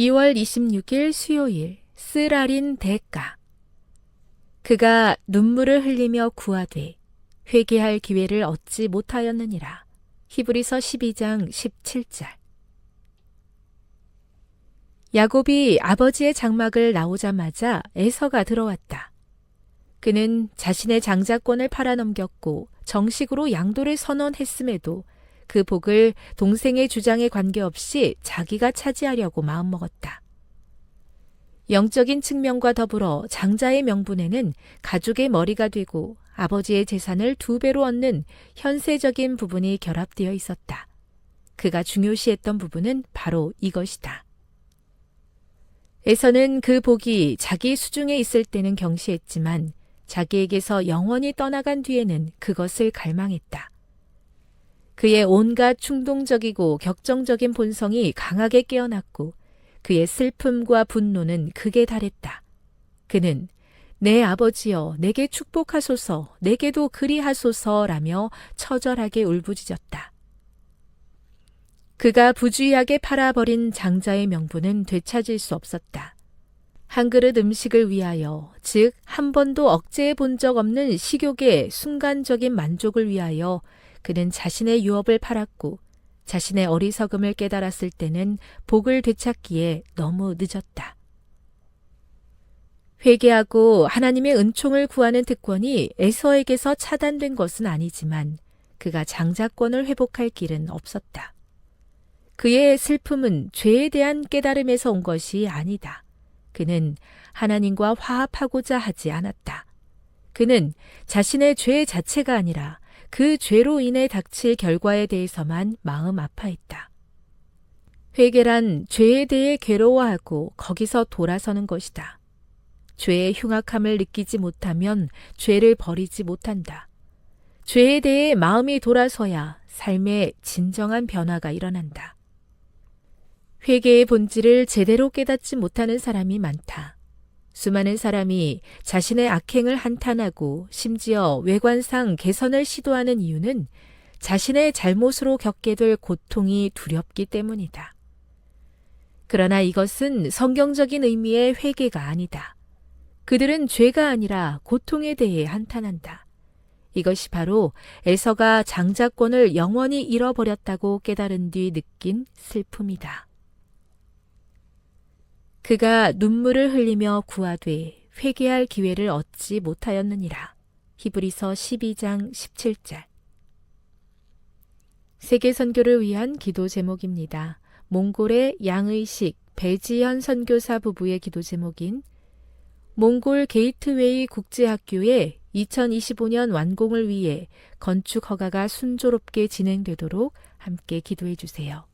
2월 26일 수요일 쓰라린 대가 그가 눈물을 흘리며 구하되 회개할 기회를 얻지 못하였느니라. 히브리서 12장 17절 야곱이 아버지의 장막을 나오자마자 에서가 들어왔다. 그는 자신의 장자권을 팔아넘겼고 정식으로 양도를 선언했음에도 그 복을 동생의 주장에 관계없이 자기가 차지하려고 마음먹었다. 영적인 측면과 더불어 장자의 명분에는 가족의 머리가 되고 아버지의 재산을 두 배로 얻는 현세적인 부분이 결합되어 있었다. 그가 중요시했던 부분은 바로 이것이다. 에서는 그 복이 자기 수중에 있을 때는 경시했지만 자기에게서 영원히 떠나간 뒤에는 그것을 갈망했다. 그의 온갖 충동적이고 격정적인 본성이 강하게 깨어났고 그의 슬픔과 분노는 극에 달했다. 그는 내 아버지여 내게 축복하소서 내게도 그리하소서라며 처절하게 울부짖었다. 그가 부주의하게 팔아버린 장자의 명분은 되찾을 수 없었다. 한 그릇 음식을 위하여, 즉, 한 번도 억제해 본 적 없는 식욕의 순간적인 만족을 위하여 그는 자신의 유업을 팔았고, 자신의 어리석음을 깨달았을 때는 복을 되찾기에 너무 늦었다. 회개하고 하나님의 은총을 구하는 특권이 에서에게서 차단된 것은 아니지만 그가 장자권을 회복할 길은 없었다. 그의 슬픔은 죄에 대한 깨달음에서 온 것이 아니다. 그는 하나님과 화합하고자 하지 않았다. 그는 자신의 죄 자체가 아니라 그 죄로 인해 닥칠 결과에 대해서만 마음 아파했다. 회개란 죄에 대해 괴로워하고 거기서 돌아서는 것이다. 죄의 흉악함을 느끼지 못하면 죄를 버리지 못한다. 죄에 대해 마음이 돌아서야 삶의 진정한 변화가 일어난다. 회개의 본질을 제대로 깨닫지 못하는 사람이 많다. 수많은 사람이 자신의 악행을 한탄하고 심지어 외관상 개선을 시도하는 이유는 자신의 잘못으로 겪게 될 고통이 두렵기 때문이다. 그러나 이것은 성경적인 의미의 회개가 아니다. 그들은 죄가 아니라 고통에 대해 한탄한다. 이것이 바로 에서가 장자권을 영원히 잃어버렸다고 깨달은 뒤 느낀 슬픔이다. 그가 눈물을 흘리며 구하되 회개할 기회를 얻지 못하였느니라. 히브리서 12장 17절. 세계 선교를 위한 기도 제목입니다. 몽골의 양의식 배지현 선교사 부부의 기도 제목인 몽골 게이트웨이 국제학교의 2025년 완공을 위해 건축 허가가 순조롭게 진행되도록 함께 기도해 주세요.